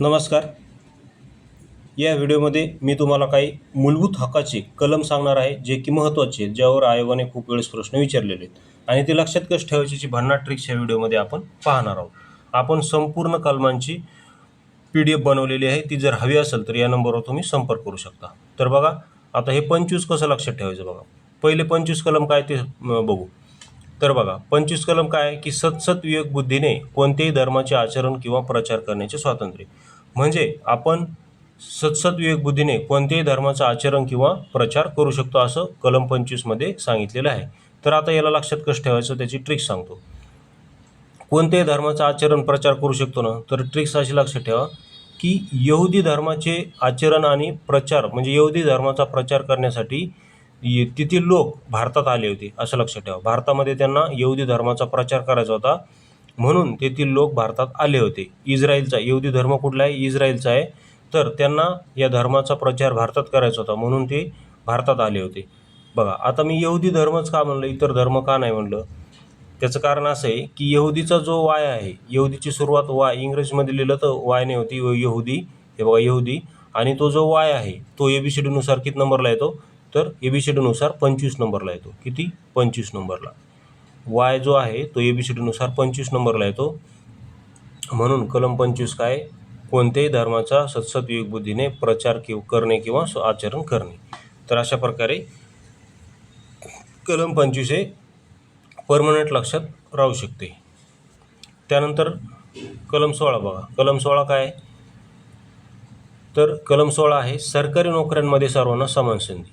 नमस्कार. या व्हिडिओमध्ये मी तुम्हाला काही मूलभूत हक्काचे कलम सांगणार आहे जे की महत्त्वाचे आहेत ज्यावर आयोगाने खूप वेळेस प्रश्न विचारलेले आहेत. आणि ते लक्षात कसं ठेवायची भन्नाट ट्रिक्स या व्हिडिओमध्ये आपण पाहणार आहोत. आपण संपूर्ण कलमांची पी डी एफ बनवलेली आहे ती जर हवी असेल तर या नंबरवर तुम्ही संपर्क करू शकता. तर बघा आता हे पंचवीस कसं लक्षात ठेवायचं बघा. पहिले पंचवीस कलम काय ते बघू. तर बघा पंचवीस कलम काय? आहे की सतसत विवेक बुद्धीने कोणत्याही धर्माचे आचरण किंवा प्रचार करण्याचे स्वातंत्र्य. म्हणजे आपण सतसत विवेक बुद्धीने कोणत्याही धर्माचं आचरण किंवा प्रचार करू शकतो असं कलम पंचवीसमध्ये सांगितलेलं आहे. तर आता याला लक्षात कसं ठेवायचं त्याची ट्रिक सांगतो. कोणत्याही धर्माचं आचरण प्रचार करू शकतो ना तर ट्रिक्स अशी लक्षात ठेवा की यहुदी धर्माचे आचरण आणि प्रचार म्हणजे यहुदी धर्माचा प्रचार करण्यासाठी ये तेथील लोक भारतात आले होते असं लक्षात ठेवा. भारतामध्ये त्यांना यहुदी धर्माचा प्रचार करायचा होता म्हणून तेथील लोक भारतात आले होते. इस्रायलचा यहुदी धर्म कुठला आहे? इस्रायलचा आहे. तर त्यांना या धर्माचा प्रचार भारतात करायचा होता म्हणून ते भारतात आले होते. बघा आता मी यहुदी धर्मच का म्हणलं? इतर धर्म का नाही म्हणलं? त्याचं कारण असं आहे की यहुदीचा जो वाय आहे यहुदीची सुरुवात वाय इंग्रजीमध्ये लिहिलं तर वायने होती यहुदी. हे बघा यहुदी. आणि तो जो वाय आहे तो ए बी सी डीनुसार किती नंबरला येतो? तर ए बी सी डीनुसार पंचवीस नंबरला येतो. किती? पंचवीस नंबरला. वाय जो आहे तो ए बी सी डीनुसार पंचवीस नंबरला येतो. म्हणून कलम पंचवीस काय? कोणत्याही धर्माचा सत्सत विवेक बुद्धीने प्रचार किंवा करणे किंवा आचरण करणे. तर अशा प्रकारे कलम पंचवीस हे परमनंट लक्षात राहू शकते. त्यानंतर कलम सोळा बघा. कलम सोळा काय? तर कलम सोळा आहे सरकारी नोकऱ्यांमध्ये सर्वांना समान संधी.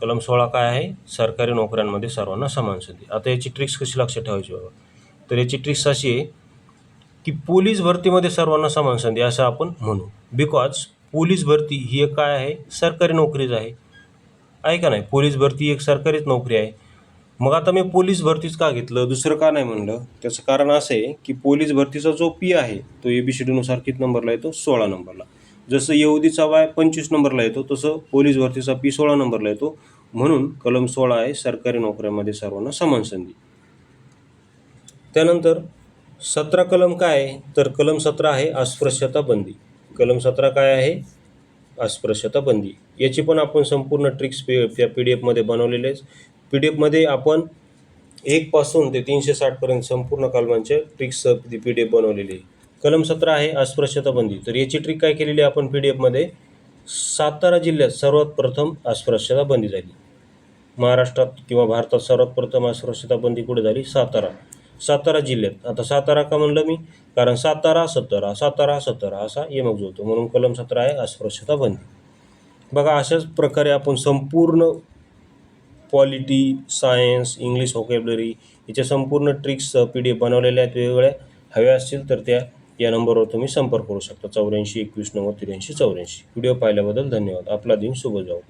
कलम सोळा काय आहे? सरकारी नोकऱ्यांमध्ये सर्वांना समान संधी. आता याची ट्रिक्स कशी लक्षात ठेवायची बाबा? तर याची ट्रिक्स अशी आहे की पोलीस भरतीमध्ये सर्वांना समान संधी असं आपण म्हणू. बिकॉज पोलीस भरती ही एक काय आहे? सरकारी नोकरीच आहे. आहे का नाही? पोलीस भरती एक सरकारीच नोकरी आहे. मग आता मी पोलीस भरतीच का घेतलं? दुसरं का नाही म्हणलं? त्याचं कारण असं आहे की पोलीस भरतीचा जो पी आहे तो ए बी सी डीनुसार किती नंबरला येतो सोळा नंबरला. जसं यहुदीचा वाय पंचवीस नंबरला येतो तसं पोलीस भरतीचा पी सोळा नंबरला येतो. म्हणून कलम सोळा आहे सरकारी नोकऱ्यांमध्ये सर्वांना समान संधी. त्यानंतर सतरा कलम काय आहे? तर कलम सतरा आहे अस्पृश्यता बंदी. कलम सतरा काय आहे? अस्पृश्यता बंदी. याची पण आपण संपूर्ण ट्रिक्स पी या पी डी एफमध्ये बनवलेले पी डी एफमध्ये आपण एकपासून ते तीनशे साठपर्यंत संपूर्ण कलमांचे ट्रिक्स पी डी एफ बनवलेली आहे कलम सतरा आहे अस्पृश्यता बंदी तर याची ट्रिक काय केलेली आहे आपण पी डी एफमध्ये सातारा जिल्ह्यात सर्वात प्रथम अस्पृश्यता बंदी झाली. महाराष्ट्रात किंवा भारतात सर्वात प्रथम अस्पृश्यता बंदी कुठे झाली? सातारा. सातारा जिल्ह्यात. आता सातारा का म्हणलं मी? कारण सातारा सतरा सातारा सतरा असा यमक जोतो म्हणून कलम सतरा आहे अस्पृश्यता बंदी बघा अशाच प्रकारे आपण संपूर्ण पॉलिटी सायन्स इंग्लिश व्होकॅबलरी याच्या संपूर्ण ट्रिक्स पी डी एफ बनवलेल्या आहेत वेगवेगळ्या. हव्या असतील तर त्या या नंबरवर तुम्ही संपर्क करू शकता. चौऱ्याऐंशी एकवीस नव्वद त्र्याऐंशी चौऱ्याऐंशी. व्हिडिओ पाहिल्याबद्दल धन्यवाद. आपला दिन शुभ जाऊ